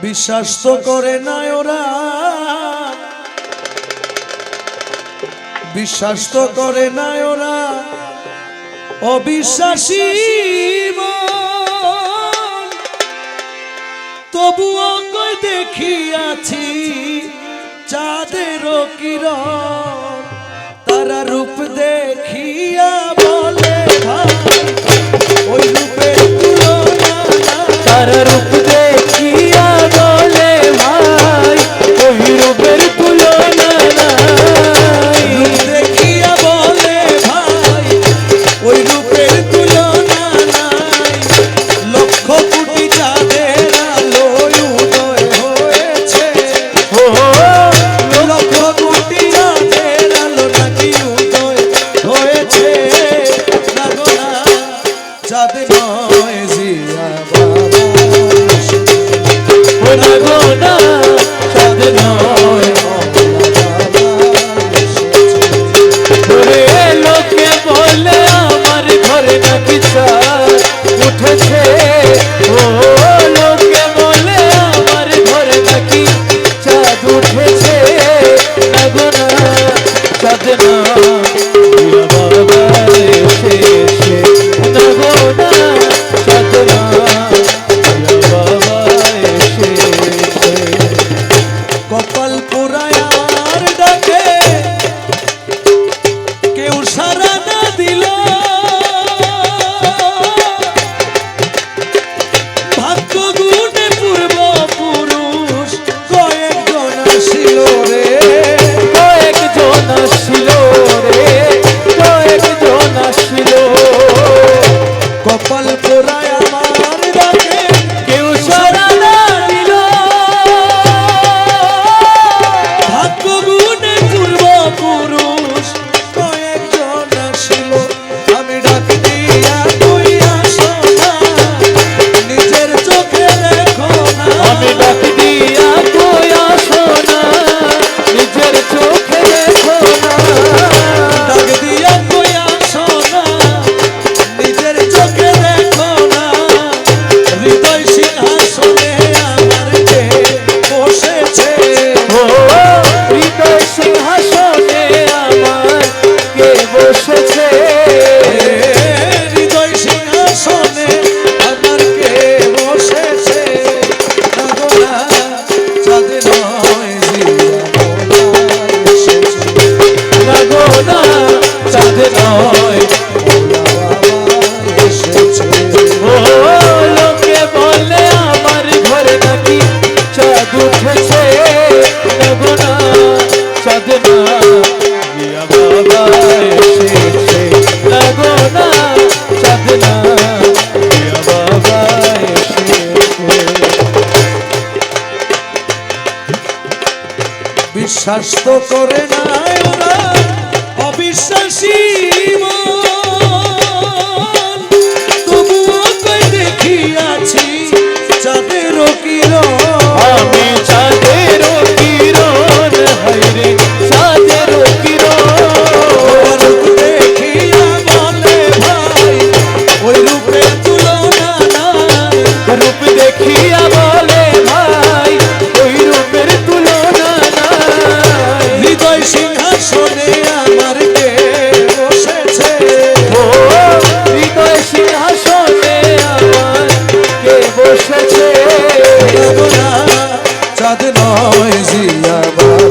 বিশ্বাস তো করে নাই ওরা। বিশ্বাস তো করে নাই ওরা। অবিশ্বাসী তবুও কই দেখিয়াছি চাঁদের কিরণ। তারা রূপ দেখিয়া সাধনা সাধনা। শাস্ত করে নাই। poesia